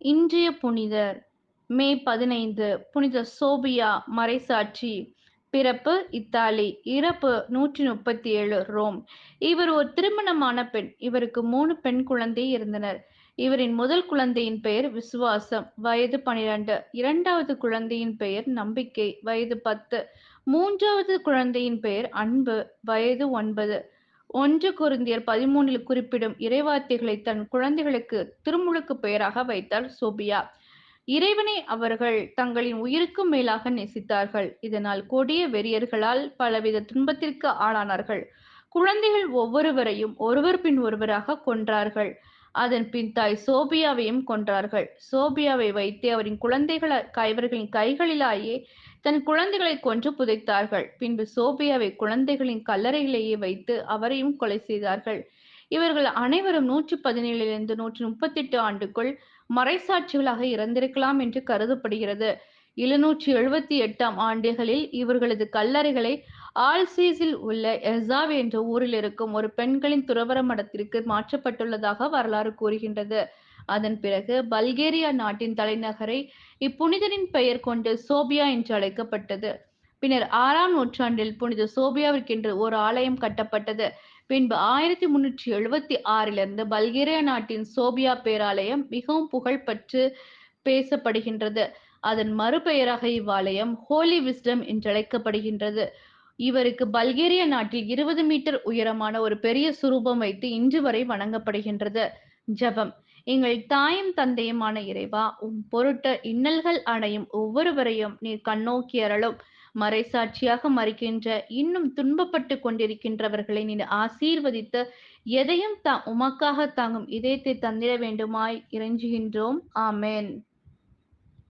இன்றைய புனிதர் மே பதினைந்து புனித சோபியா மறைசாட்சி பிறப்பு இத்தாலி இறப்பு நூற்றி முப்பத்தி ஏழு ரோம். இவர் ஒரு திருமணமான பெண் இவருக்கு மூணு பெண் குழந்தை இருந்தனர். இவரின் முதல் குழந்தையின் பெயர் விசுவாசம் வயது பனிரெண்டு. இரண்டாவது குழந்தையின் பெயர் நம்பிக்கை வயது பத்து. மூன்றாவது குழந்தையின் பெயர் அன்பு வயது ஒன்பது. ஒன்று குருந்தியர் பதிமூனில் குறிப்பிடும் இறைவார்த்தைகளை தன் குழந்தைகளுக்கு திருமுழுக்கு பெயராக வைத்தார் சோபியா. இறைவனை அவர்கள் தங்களின் உயிருக்கும் மேலாக நேசித்தார்கள். இதனால் கொடிய வெறியர்களால் பலவித துன்பத்திற்கு ஆளானார்கள். குழந்தைகள் ஒவ்வொருவரையும் ஒருவர் பின் ஒருவராக கொன்றார்கள். அதன் பின் தாய் சோபியாவையும் கொன்றார்கள். சோபியாவை வைத்து அவரின் குழந்தைகள் கைவர்களின் கைகளிலாயே தன் குழந்தைகளை கொன்று புதைத்தார்கள். பின்பு சோபியாவை குழந்தைகளின் கல்லறையிலேயே வைத்து அவரையும் கொலை செய்தார்கள். இவர்கள் அனைவரும் நூற்றி பதினேழிலிருந்து நூற்றி முப்பத்தி எட்டு ஆண்டுக்குள் மறைசாட்சிகளாக இறந்திருக்கலாம் என்று கருதப்படுகிறது. எழுநூற்றி எழுபத்தி எட்டாம் ஆண்டுகளில் இவர்களது கல்லறைகளை ஆல்சீஸில் உள்ள எசாவ் என்ற ஊரில் இருக்கும் ஒரு பெண்களின் துறவர மடத்திற்கு மாற்றப்பட்டுள்ளதாக வரலாறு கூறுகின்றது. அதன் பிறகு பல்கேரியா நாட்டின் தலைநகரை இப்புனிதரின் பெயர் கொண்டு சோபியா என்று அழைக்கப்பட்டது. பின்னர் ஆறாம் நூற்றாண்டில் புனித சோபியாவிற்கென்று ஒரு ஆலயம் கட்டப்பட்டது. பின்பு ஆயிரத்தி முன்னூற்றி எழுபத்தி ஆறிலிருந்து பல்கேரியா நாட்டின் சோபியா பேராலயம் மிகவும் புகழ்பெற்று பேசப்படுகின்றது. அதன் மறுபெயராக இவ்வாலயம் ஹோலி விஸ்டம் என்றழைக்கப்படுகின்றது இவருக்கு பல்கேரியா நாட்டில் இருபது மீட்டர் உயரமான ஒரு பெரிய சுரூபம் வைத்து இன்று வரை வணங்கப்படுகின்றது. ஜபம். எங்கள் தாயும் தந்தையுமான இறைவா உம் பொருட்ட இன்னல்கள் அடையும் ஒவ்வொருவரையும் நீர் கண்ணோக்கி அருளும். மறைசாட்சியாக மறிக்கின்ற இன்னும் துன்பப்பட்டு கொண்டிருக்கின்றவர்களை நீர் ஆசீர்வதித்து எதையும் தா உமக்காக தாங்கும் இதயத்தை தந்திட வேண்டுமாய் இறைஞ்சுகின்றோம். ஆமேன்.